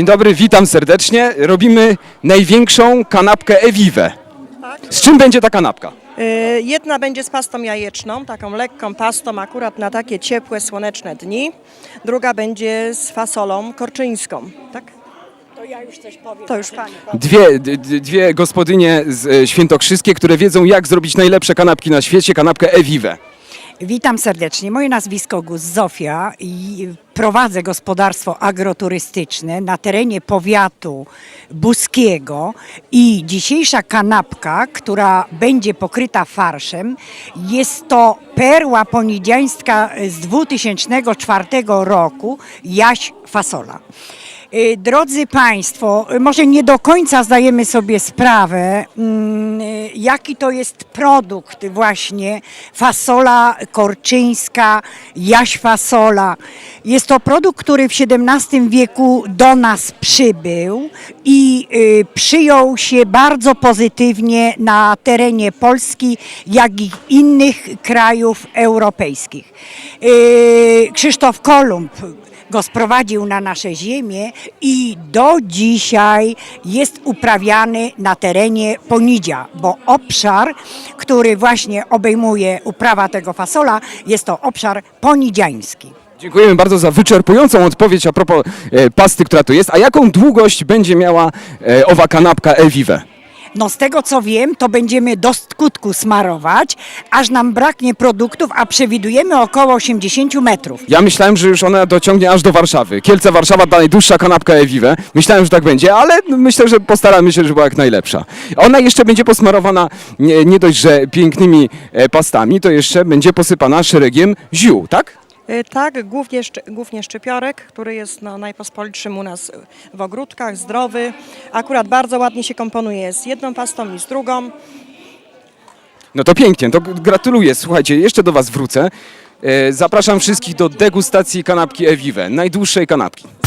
Dzień dobry, witam serdecznie. Robimy największą kanapkę Evive. Z czym będzie ta kanapka? Y, Jedna będzie z pastą jajeczną, taką lekką pastą akurat na takie ciepłe, słoneczne dni. Druga będzie z fasolą korczyńską, tak? To ja już coś powiem. To już pani. Dwie, d, d, dwie gospodynie z e, świętokrzyskie, które wiedzą jak zrobić najlepsze kanapki na świecie, kanapkę Evive. Witam serdecznie. Moje nazwisko Gus Zofia i prowadzę gospodarstwo agroturystyczne na terenie powiatu buskiego i dzisiejsza kanapka, która będzie pokryta farszem, jest to perła ponidziańska z 2004 roku, jaś fasola. Y, Drodzy Państwo, y, może nie do końca zdajemy sobie sprawę, mm, y, jaki to jest produkt właśnie fasola korczyńska, jaś fasola. Jest to produkt, który w XVII wieku do nas przybył i przyjął się bardzo pozytywnie na terenie Polski, jak i innych krajów europejskich. Krzysztof Kolumb go sprowadził na nasze ziemię i do dzisiaj jest uprawiany na terenie Ponidzia, bo obszar, który właśnie obejmuje uprawa tego fasola, jest to obszar ponidziański. Dziękujemy bardzo za wyczerpującą odpowiedź a propos e, pasty, która tu jest. A jaką długość będzie miała e, owa kanapka Evive? No z tego co wiem, to będziemy do skutku smarować, aż nam braknie produktów, a przewidujemy około 80 metrów. Ja myślałem, że już ona dociągnie aż do Warszawy. Kielce Warszawa, ta najdłuższa kanapka Evive. Myślałem, że tak będzie, ale myślę, że postaramy się, żeby była jak najlepsza. Ona jeszcze będzie posmarowana nie, nie dość, że pięknymi e, pastami, to jeszcze będzie posypana szeregiem ziół, tak? Y, Tak, głównie, głównie szczypiorek, który jest no, najpospolitszym u nas w ogródkach, zdrowy. Akurat bardzo ładnie się komponuje z jedną pastą i z drugą. No to pięknie, to gratuluję. Słuchajcie, jeszcze do Was wrócę. E, Zapraszam wszystkich do degustacji kanapki Evive, najdłuższej kanapki.